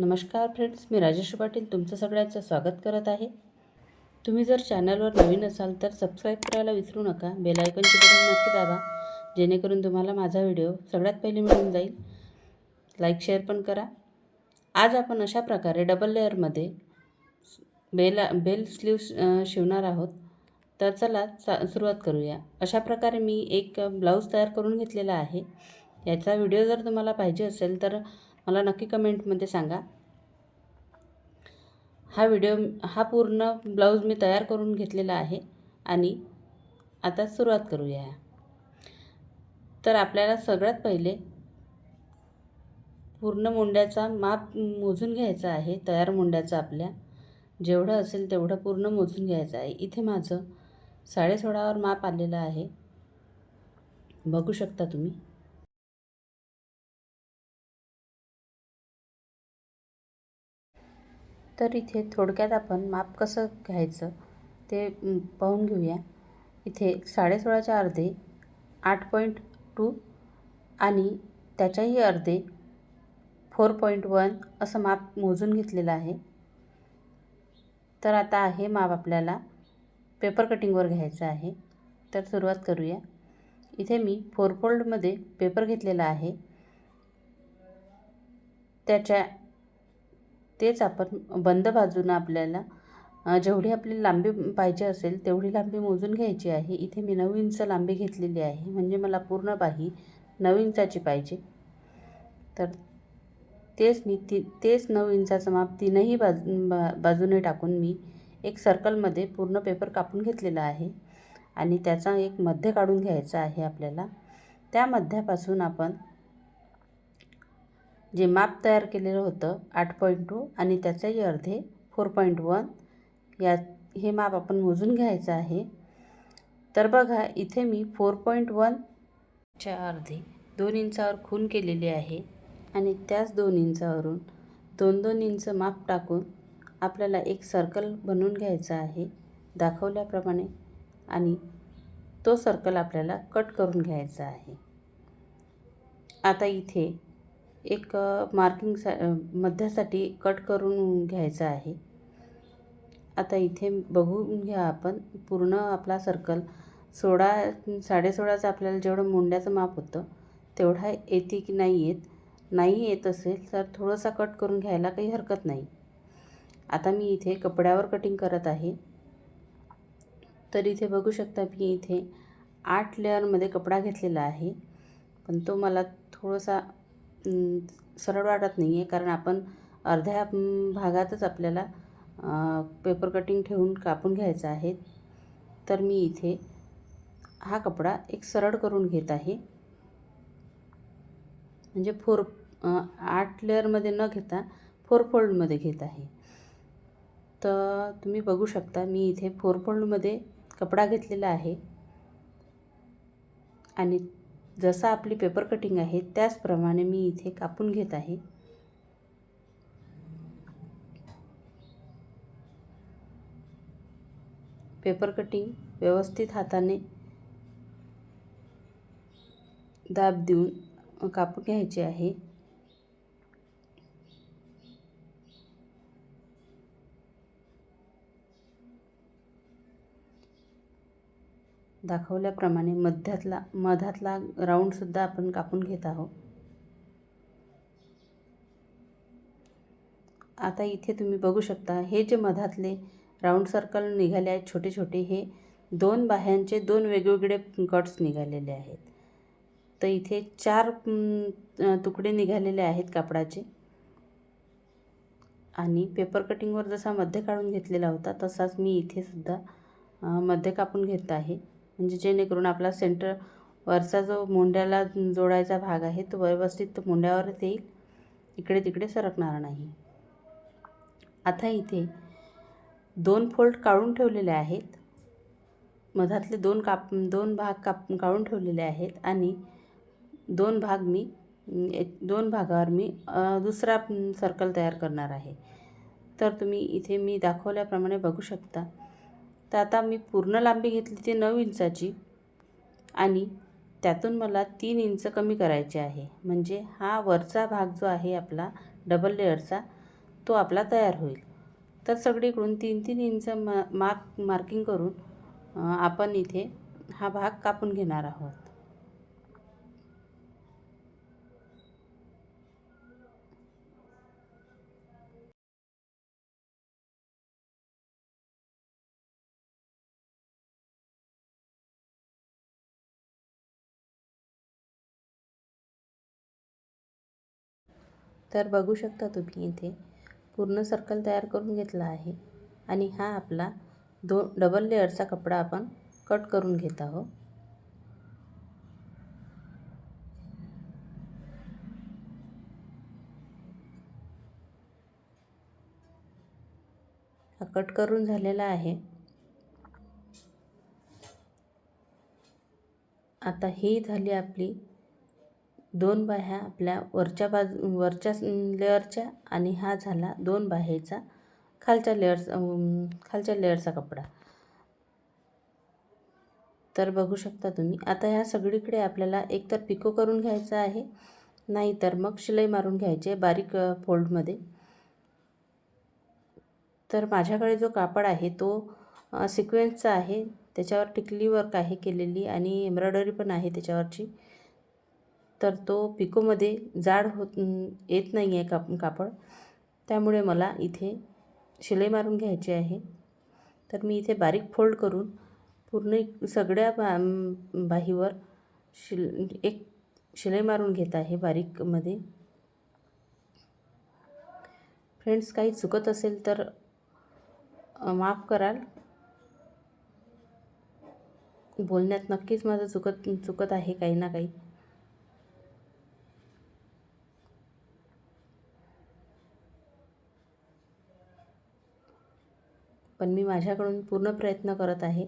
नमस्कार फ्रेंड्स मी राजेश पाटील तुमचं सगळ्यांचं स्वागत करत आहे. तुम्ही जर चॅनलवर नवीन असाल तर सबस्क्राईब करायला विसरू नका बेलायकनची बटन नक्की दाबा जेणेकरून तुम्हाला माझा व्हिडिओ सगळ्यात पहिले मिळून जाईल. लाईक शेअर पण करा. आज आपण अशा प्रकारे डबल लेअरमध्ये बेला बेल स्लीव शिवणार आहोत. तर चला चा सुरुवात करूया. अशा प्रकारे मी एक ब्लाऊज तयार करून घेतलेला आहे. याचा व्हिडिओ जर तुम्हाला पाहिजे असेल तर मला नक्की कमेंटमध्ये सांगा. हा व्हिडिओ हा पूर्ण ब्लाऊज मी तयार करून घेतलेला आहे आणि आता सुरुवात करूया. तर आपल्याला सगळ्यात पहिले पूर्ण मुंड्याचा माप मोजून घ्यायचा आहे तयार मुंड्याचा आपल्या. जेवढं असेल तेवढं पूर्ण मोजून घ्यायचं आहे. इथे माझं साडेसोळावर माप आलेलं आहे. बघू शकता तुम्ही. तर इथे थोडक्यात आपण माप कसं घ्यायचं ते पाहून घेऊया. इथे साडेसोळाच्या अर्धे आठ पॉईंट टू आणि त्याच्याही अर्धे फोर पॉईंट वन असं माप मोजून घेतलेलं आहे. तर आता हे माप आपल्याला पेपर कटिंगवर घ्यायचं आहे. तर सुरुवात करूया. इथे मी फोर फोल्डमध्ये पेपर घेतलेला आहे. त्याच्या तेच आपण बंद बाजूनं आपल्याला जेवढी आपली लांबी पाहिजे असेल तेवढी लांबी मोजून घ्यायची आहे. इथे मी नऊ इंच लांबी घेतलेली आहे. म्हणजे मला पूर्ण बाही नऊ इंचाची पाहिजे. तर तेच मी ती तेच नऊ इंचाचं माप तीनही बाजू बा बाजूने टाकून मी एक सर्कलमध्ये पूर्ण पेपर कापून घेतलेला आहे. आणि त्याचा एक मध्य काढून घ्यायचा आहे आपल्याला. त्या मध्यापासून आपण जे माप तयार केलेलं होतं आठ पॉईंट टू आणि त्याच्याही अर्धे फोर पॉईंट वन या हे माप आपण मोजून घ्यायचं आहे. तर बघा इथे मी फोर पॉईंट वनच्या अर्धे दोन इंचावर खून केलेली आहे आणि त्याच दोन इंचावरून दोन दोन इंच माप टाकून आपल्याला एक सर्कल बनवून घ्यायचा आहे दाखवल्याप्रमाणे आणि तो सर्कल आपल्याला कट करून घ्यायचा आहे. आता इथे एक मार्किंग सा मध्यासाठी कट करून घ्यायचं आहे. आता इथे बघून घ्या आपण पूर्ण आपला सर्कल सोळा साडेसोळाचं आपल्याला जेवढं मुंड्याचं माप होतं तेवढा येते की नाही येत. नाही येत असेल तर थोडंसा कट करून घ्यायला काही हरकत नाही. आता मी इथे कपड्यावर कटिंग करत आहे. तर इथे बघू शकता मी इथे आठ लेअरमध्ये कपडा घेतलेला आहे. पण तो मला थोडासा सरळ वाटत नाही आहे कारण आपण अर्ध्या भागातच आपल्याला पेपर कटिंग ठेवून कापून घ्यायचं आहे. तर मी इथे हा कपडा एक सरळ करून घेत आहे. म्हणजे फोर आठ लेअरमध्ये न घेता फोर फोल्डमध्ये घेत आहे. तर तुम्ही बघू शकता मी इथे फोर फोल्डमध्ये कपडा घेतलेला आहे. आणि जसं आपली पेपर कटिंग आहे त्याचप्रमाणे मी इथे कापून घेत आहे. पेपर कटिंग व्यवस्थित हाताने दाब देऊन कापून घ्यायचे आहे. दाखवल्याप्रमाणे मध्यातला मधातला राऊंडसुद्धा आपण कापून घेत आहोत. आता इथे तुम्ही बघू शकता हे जे मधातले राऊंड सर्कल निघाले आहेत छोटे छोटे हे दोन बाह्यांचे दोन वेगवेगळे कट्स निघालेले आहेत. तर इथे चार तुकडे निघालेले आहेत कापडाचे. आणि पेपर कटिंगवर जसा मध्य काढून घेतलेला होता तसाच मी इथे सुद्धा मध्य कापून घेत आहे. म्हणजे जेणेकरून आपला सेंटर वरचा जो मुंड्याला जोडायचा भाग आहे तो व्यवस्थित मुंड्यावरच येईल. इकडे तिकडे सरकणार नाही. आता इथे दोन फोल्ड काढून ठेवलेले आहेत. मधातले दोन काप दोन भाग काप काढून ठेवलेले आहेत आणि दोन भाग मी एक दोन भागावर मी दुसरा सर्कल तयार करणार आहे. तर तुम्ही इथे मी दाखवल्याप्रमाणे बघू शकता. तर आता मी पूर्ण लांबी घेतली ती नऊ इंचाची आणि त्यातून मला तीन इंच कमी करायचे आहे. म्हणजे हा वरचा भाग जो आहे आपला डबल लेअरचा तो आपला तयार होईल. तर सगळीकडून तीन तीन इंच मा मार्क मार्किंग करून आपण इथे हा भाग कापून घेणार आहोत. तर बघू शकता तुम्ही इथे पूर्ण सर्कल तयार करून घेतला आहे. आणि हा आपला दोन डबल लेअरचा कपडा आपण कट करून घेत आहोत. हा कट करून झालेला आहे. आता ही झाली आपली दोन बाह्या आपल्या वरच्या बाजू वरच्या लेअरच्या आणि हा झाला दोन बाहेचा खालच्या लेअरचा खालच्या लेअरचा कपडा. तर बघू शकता तुम्ही आता ह्या सगळीकडे आपल्याला एकतर पिको करून घ्यायचं आहे नाहीतर मग शिलाई मारून घ्यायचे बारीक फोल्डमध्ये. तर माझ्याकडे जो कापड आहे तो सिक्वेन्सचा आहे त्याच्यावर टिकली वर्क आहे केलेली आणि एम्ब्रॉयडरी पण आहे त्याच्यावरची. तर तो पिकोमध्ये जाड होत येत नाही आहे काप कापड. त्यामुळे मला इथे शिलाई मारून घ्यायची आहे. तर मी इथे बारीक फोल्ड करून पूर्ण सगळ्या बा बाहीवर शिल एक शिलाई मारून घेत आहे बारीकमध्ये. फ्रेंड्स काही चुकत असेल तर माफ कराल. बोलण्यात नक्कीच माझं चुकत चुकत आहे काही ना काही. पण मी माझ्याकडून पूर्ण प्रयत्न करत आहे.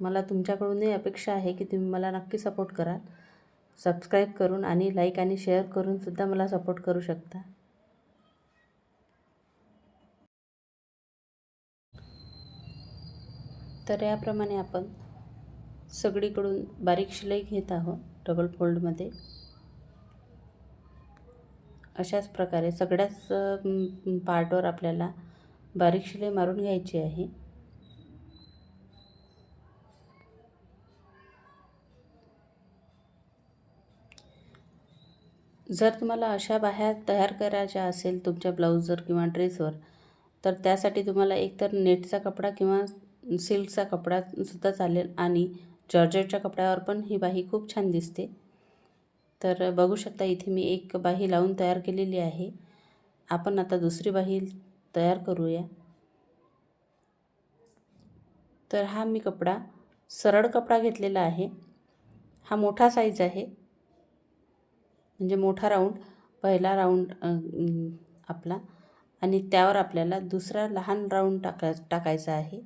मला तुमच्याकडूनही अपेक्षा आहे की तुम्ही मला नक्की सपोर्ट कराल. सबस्क्राईब करून आणि लाईक आणि शेअर करूनसुद्धा मला सपोर्ट करू शकता. तर याप्रमाणे आपण सगळीकडून बारीक शिलाई घेत आहोत डबल फोल्डमध्ये अशाच प्रकारे सगळ्याच पार्टवर आपल्याला बारीक शिलाई मारून घ्यायची आहे. जर तुम्हाला अशा बाह्या तयार करायच्या असेल तुमच्या ब्लाऊजवर किंवा ड्रेसवर तर त्यासाठी तुम्हाला एकतर नेटचा कपडा किंवा सिल्कचा कपडा सुद्धा चालेल आणि जॉर्जेटच्या कपड्यावर पण ही बाही खूप छान दिसते. तर बघू शकता इथे मी एक बाही लावून तयार केलेली आहे. आपण आता दुसरी बाही तयार करूया. तर हा मी कपडा सरळ कपडा घेतलेला आहे. हा मोठा साईज आहे. म्हणजे मोठा राऊंड पहिला राऊंड आपला. आणि त्यावर आपल्याला दुसरा लहान राऊंड टाका टाकायचा आहे.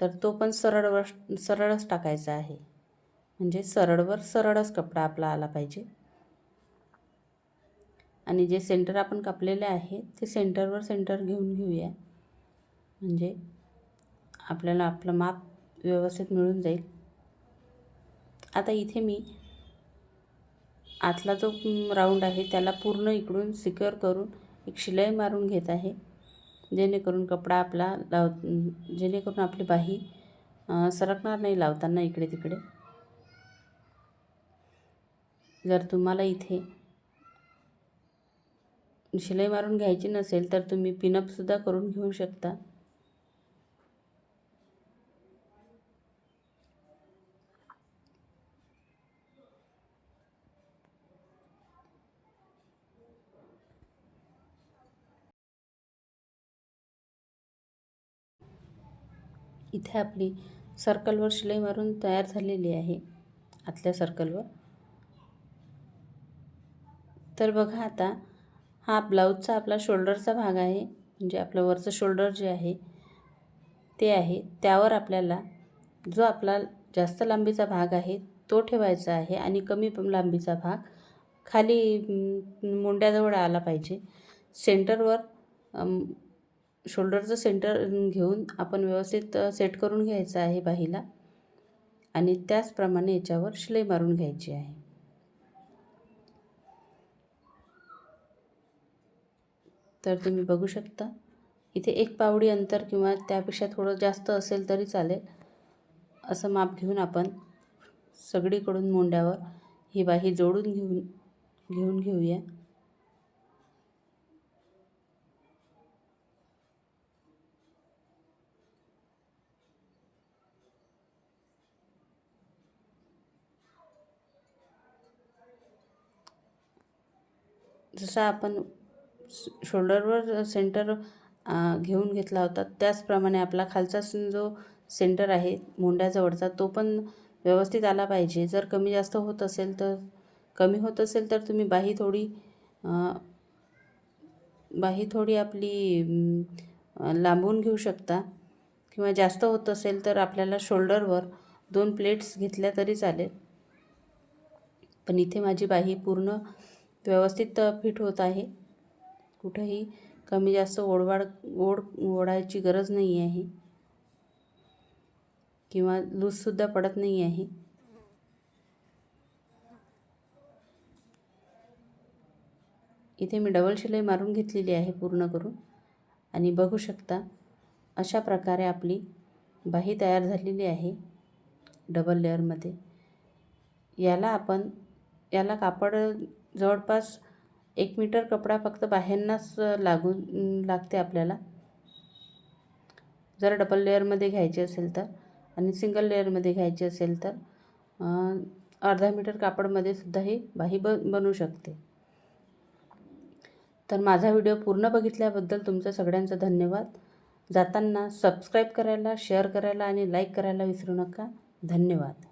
तर तो पण सरळवर सरळच टाकायचा आहे. म्हणजे सरळवर सरळच कपडा आपला आला पाहिजे. आणि जे सेंटर आपण कापलेले आहे ते सेंटरवर सेंटर घेऊन घेऊया. म्हणजे आपल्याला आपलं माप व्यवस्थित मिळून जाईल. आता इथे मी आतला जो राऊंड आहे त्याला पूर्ण इकडून सिक्युअर करून एक शिलाई मारून घेत आहे. जेणेकरून कपडा आपला लाव जेणेकरून आपली बाही सरकणार नाही लावताना इकडे तिकडे. जर तुम्हाला इथे शिलाई मारून घ्यायची नसेल तर तुम्ही पिनअपसुद्धा करून घेऊ शकता. इथे आपली सर्कलवर शिलाई मारून तयार झालेली आहे. आतल्या सर्कलवर तर बघा आता हा ब्लाऊजचा आपला शोल्डरचा भाग आहे. म्हणजे आपलं वरचं शोल्डर जे आहे ते आहे. त्यावर आपल्याला जो आपला जास्त लांबीचा भाग आहे तो ठेवायचा आहे आणि कमी लांबीचा भाग खाली मुंड्याजवळ आला पाहिजे. सेंटरवर शोल्डरचं सेंटर घेऊन आपण व्यवस्थित सेट करून घ्यायचं आहे बाहीला. आणि त्याचप्रमाणे याच्यावर शिलाई मारून घ्यायची आहे. तर तुम्ही बघू शकता. इथे एक पावडी अंतर किंवा त्यापेक्षा थोडं जास्त असेल तरी चालेल. असं माप घेऊन आपण सगळीकडून मोंड्यावर ही बाही जोडून घेऊन घेऊन घेऊया. जसा आपण शोल्डरवर सेंटर घेऊन घेतला होता. त्याचप्रमाणे आपला खालचा जो सेंटर आहे मोंड्याजवळचा तो पण व्यवस्थित आला पाहिजे. जर कमी जास्त होत असेल तर कमी होत असेल तर तुम्ही बाही थोडी बाही थोडी आपली लांबून घेऊ शकता. किंवा जास्त होत असेल तर आपल्याला शोल्डरवर दोन प्लेट्स घेतल्या तरी चालेल. पण इथे माझी बाही पूर्ण व्यवस्थित फिट होत आहे. कुठंही कमी जास्त ओढवाड ओढ ओढायची गरज नाही आहे. किंवा लूजसुद्धा पडत नाही आहे. इथे मी डबल शिलाई मारून घेतलेली आहे पूर्ण करून. आणि बघू शकता अशा प्रकारे आपली बाही तयार झालेली आहे डबल लेअरमध्ये. याला आपण याला कापड जवळपास एक मीटर कपडा फक्त बाह्यांनाच लागून लागते आपल्याला. जर डबल लेअरमध्ये घ्यायचे असेल तर आणि सिंगल लेअरमध्ये घ्यायचे असेल तर अर्धा मीटर कापडमध्ये सुद्धा ही बाही ब बनू शकते. तर माझा व्हिडिओ पूर्ण बघितल्याबद्दल तुमचं सगळ्यांचं धन्यवाद. जाताना सबस्क्राईब करायला शेअर करायला आणि लाईक करायला विसरू नका. धन्यवाद.